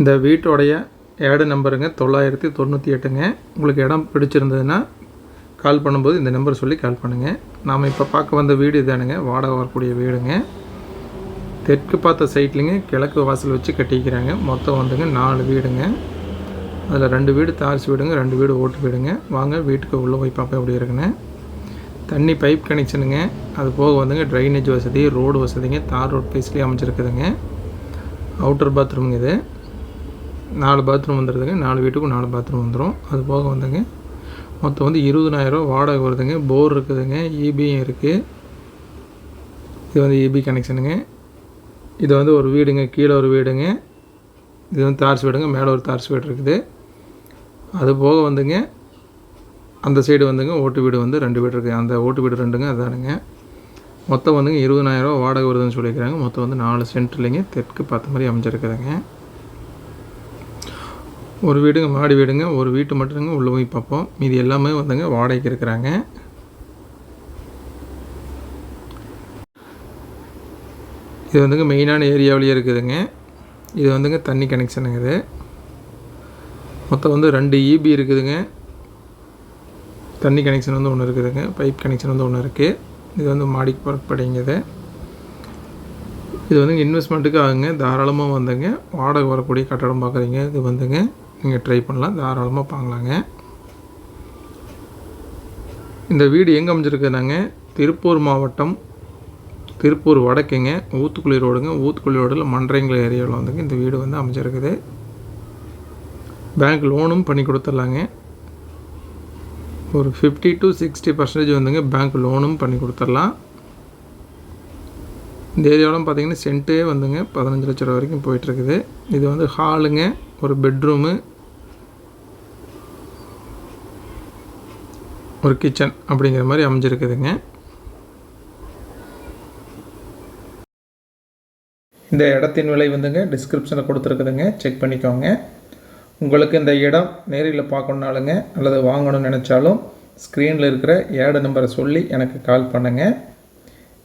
இந்த வீட்டோடைய ஏடு நம்பருங்க தொள்ளாயிரத்தி தொண்ணூற்றி எட்டுங்க. உங்களுக்கு இடம் பிடிச்சிருந்ததுன்னா கால் பண்ணும்போது இந்த நம்பர் சொல்லி கால் பண்ணுங்கள் நாம் இப்போ பார்க்க வந்த வீடு இதானுங்க. வாடகை வரக்கூடிய வீடுங்க. தெற்கு பார்த்த சைட்லிங்க கிழக்கு வாசல் வச்சு கட்டிக்கிறாங்க. மொத்தம் வந்துங்க நாலு வீடுங்க. அதில் ரெண்டு வீடு தார்ஸ் வீடுங்க ரெண்டு வீடு ஓட்டு வீடுங்க. வாங்க வீட்டுக்கு உள்ளே போய் பார்ப்பேன் எப்படி இருக்குன்னு. தண்ணி பைப் கனெக்ஷனுங்க. அது போக வந்துங்க ட்ரைனேஜ் வசதி ரோடு வசதிங்க. தார் ரோட் பேஸ்லேயே அமைச்சிருக்குதுங்க அவுட்டர் பாத்ரூம் இது. நாலு பாத்ரூம் வந்துடுதுங்க நாலு வீட்டுக்கும் நாலு பாத்ரூம் வந்துடும் அது போக வந்துங்க மொத்தம் வந்து இருபதனாயிரம் வாடகை வருதுங்க. போர் இருக்குதுங்க. இபியும் இருக்குது இது வந்து இபி கனெக்ஷனுங்க இது வந்து ஒரு வீடுங்க. கீழே ஒரு வீடுங்க. இது வந்து தார்ஸ் வீடுங்க. மேலே ஒரு தார்ஸ் வீடு இருக்குது. அது போக வந்துங்க அந்த சைடு வந்துங்க ஓட்டு வீடு வந்து ரெண்டு வீடு இருக்குது அந்த ஓட்டு வீடு ரெண்டுங்க அதானுங்க. மொத்தம் வந்துங்க இருபதனாயிரம் வாடகை வருதுன்னு சொல்லியிருக்கிறாங்க. மொத்தம் வந்து நாலு சென்ட்லேங்க தெற்கு பார்த்த மாதிரி அமைஞ்சிருக்குதுங்க. ஒரு வீடுங்க மாடி வீடுங்க ஒரு வீட்டு மட்டும்ங்க உள்ளே போய் பார்ப்போம். மீதி எல்லாமே வந்துங்க வாடகைக்கு இருக்கிறாங்க. இது வந்துங்க மெயினான ஏரியாவிலேயே இருக்குதுங்க. இது வந்துங்க தண்ணி கனெக்ஷனுங்க இது. மொத்தம் வந்து ரெண்டு இபி இருக்குதுங்க. தண்ணி கனெக்ஷன் வந்து ஒன்று இருக்குதுங்க. பைப் கனெக்ஷன் வந்து ஒன்று இருக்குது இது வந்து மாடிக்கு புறப்படிங்க இது. இது வந்து இன்வெஸ்ட்மெண்ட்டுக்கு ஆகுங்க. தாராளமாக வந்துங்க வாடகை வரக்கூடிய கட்டடம் பார்க்குறீங்க. இது வந்துங்க நீங்கள் ட்ரை பண்ணலாம். தாராளமாக பார்க்கலாங்க. இந்த வீடு எங்கே அமைஞ்சிருக்குனாங்க திருப்பூர் மாவட்டம் திருப்பூர் வடக்குங்க. ஊத்துக்குழி ரோடுங்க. ஊத்துக்குழி ரோடில் மன்றைங்கள் ஏரியாவில் வந்துங்க இந்த வீடு வந்து அமைஞ்சிருக்குது. பேங்க் லோனும் பண்ணி கொடுத்துட்லாங்க. ஒரு ஃபிஃப்டி டு சிக்ஸ்டி பர்சன்டேஜ் வந்துங்க பேங்க் லோனும் பண்ணி கொடுத்துடலாம். இந்த ஏரியாவிலும் பார்த்தீங்கன்னா சென்ட்டே வந்துங்க. பதினஞ்சு லட்ச ரூபா வரைக்கும் போயிட்டுருக்குது. இது வந்து ஹாலுங்க. ஒரு பெட்ரூமு. ஒரு கிச்சன் அப்படிங்கிற மாதிரி அமைஞ்சிருக்குதுங்க. இந்த இடத்தின் விலை வந்துங்க டிஸ்கிரிப்ஷனில் கொடுத்துருக்குதுங்க. செக் பண்ணிக்கோங்க. உங்களுக்கு இந்த இடம் நேரில் பார்க்கணுனாலுங்க அல்லது வாங்கணும்னு நினச்சாலும் ஸ்க்ரீனில் இருக்கிற ஏட நம்பரை சொல்லி எனக்கு கால் பண்ணுங்கள்